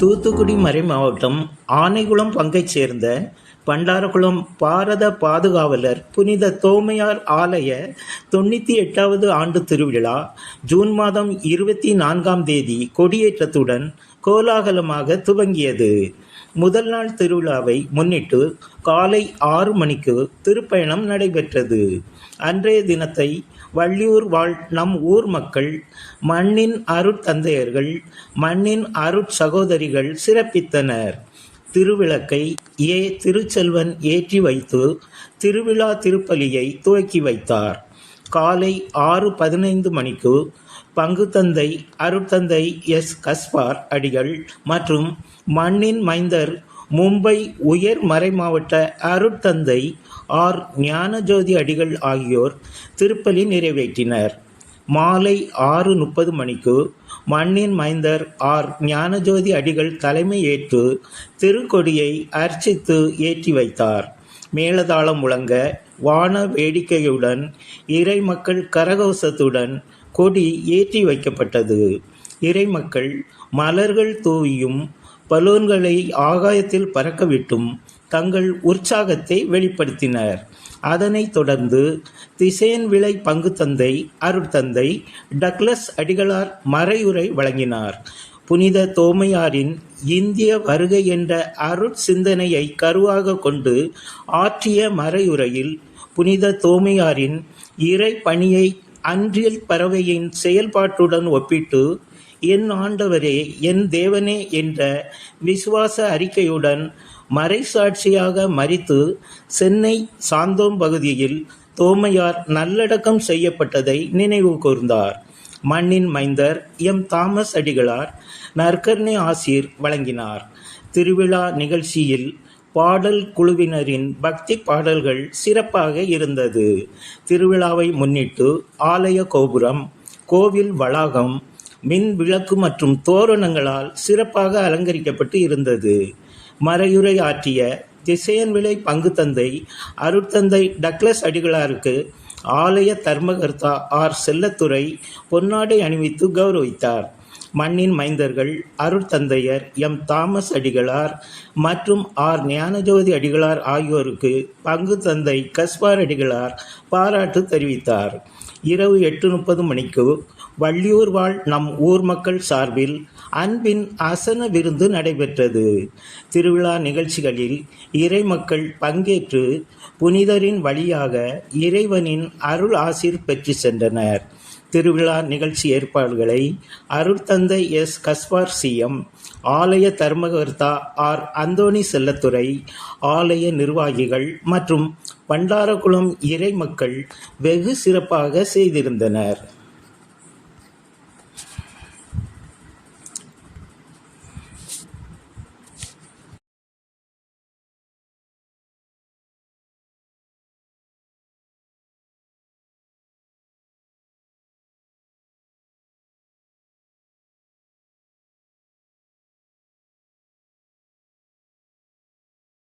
தூத்துக்குடி மறை மாவட்டம் ஆனைகுளம் பங்கைச் சேர்ந்த பண்டாரகுளம் பாரத பாதுகாவலர் புனித தோமையார் ஆலய தொண்ணூற்றி எட்டாவது ஆண்டு திருவிழா ஜூன் மாதம் இருபத்தி நான்காம் தேதி கொடியேற்றத்துடன் கோலாகலமாக துவங்கியது. முதல் நாள் திருவிழாவை முன்னிட்டு காலை ஆறு மணிக்கு திருப்பயணம் நடைபெற்றது. அன்றைய தினத்தை வள்ளியூர் வாழ் நம் ஊர் மக்கள் மண்ணின் அருட்தந்தையர்கள் மண்ணின் அருட்சகோதரிகள் சிறப்பித்தனர். திருவிளக்கை ஏ. திருச்செல்வன் ஏற்றி வைத்து திருவிழா திருப்பலியை துவக்கி வைத்தார். காலை ஆறு பதினைந்து மணிக்கு பங்குத்தந்தை அருட்தந்தை எஸ். கஸ்பார் அடிகள் மற்றும் மண்ணின் மைந்தர் மும்பை உயர் மறைமாவட்ட அருட்தந்தை ஆர். ஞானஜோதி அடிகள் ஆகியோர் திருப்பலி நிறைவேற்றினர். மாலை ஆறு முப்பது மணிக்கு மண்ணின் மைந்தர் ஆர். ஞானஜோதி அடிகள் தலைமை ஏற்று திருக்கொடியை அர்ச்சித்து ஏற்றி வைத்தார். மேளதாளம் முழங்க வான வேடிக்கையுடன் இறைமக்கள் கரகோசத்துடன் கொடி ஏற்றி வைக்கப்பட்டது. இறைமக்கள் மலர்கள் தூவியும் பலூன்களை ஆகாயத்தில் பறக்கவிட்டும் தங்கள் உற்சாகத்தை வெளிப்படுத்தினர். அதனைத் தொடர்ந்து திசையன் விலை பங்கு தந்தை அருட்தந்தை டக்ளஸ் அடிகளார் மறையுரை வழங்கினார். புனித தோமையாரின் இந்திய வருகை என்ற அருட்சிந்தனையை கருவாக கொண்டு ஆற்றிய மறையுரையில் புனித தோமையாரின் இறை பணியை அன்றியல் பறவையின் செயல்பாட்டுடன் ஒப்பிட்டு என் ஆண்டவரே என் தேவனே என்ற விசுவாச அறிக்கையுடன் மறைசாட்சியாக மறித்து சென்னை சாந்தோம் பகுதியில் தோமையார் நல்லடக்கம் செய்யப்பட்டதை நினைவு கூர்ந்தார். மண்ணின் மைந்தர் எம். தாமஸ் அடிகளார் நற்கர்ணி ஆசிர் வழங்கினார். திருவிழா நிகழ்ச்சியில் பாடல் குழுவினரின் பக்தி பாடல்கள் சிறப்பாக இருந்தது. திருவிழாவை முன்னிட்டு ஆலய கோபுரம் கோவில் வளாகம் மின் விளக்கு மற்றும் தோரணங்களால் சிறப்பாக அலங்கரிக்கப்பட்டு இருந்தது. மறையுரை ஆற்றிய திசையன் விலை பங்கு தந்தை அருட்தந்தை டக்ளஸ் அடிகளாருக்கு ஆலய தர்மகர்த்தா ஆர் செல்லத்துறை பொன்னாடை அணிவித்து கௌரவித்தார். மண்ணின் மைந்தர்கள் அருட்தந்தையர் எம் தாமஸ் அடிகளார் மற்றும் ஆர் ஞானஜோதி அடிகளார் ஆகியோருக்கு பங்கு தந்தை கஸ்பார் அடிகளார் பாராட்டு தெரிவித்தார். இரவு எட்டு முப்பது மணிக்கு வள்ளியூர் வாழ் நம் ஊர் மக்கள் சார்பில் அன்பின் அசன விருந்து நடைபெற்றது. திருவிழா நிகழ்ச்சிகளில் இறை மக்கள் பங்கேற்று புனிதரின் வழியாக இறைவனின் அருள் ஆசீர் பெற்று சென்றனர். திருவிழா நிகழ்ச்சி ஏற்பாடுகளை அருட்தந்தை எஸ். கஸ்பார் சிஎம் ஆலய தர்மகர்த்தா ஆர். அந்தோணி செல்லத்துறை ஆலய நிர்வாகிகள் மற்றும் பண்டாரகுளம் இறை மக்கள் வெகு சிறப்பாக செய்திருந்தனர்.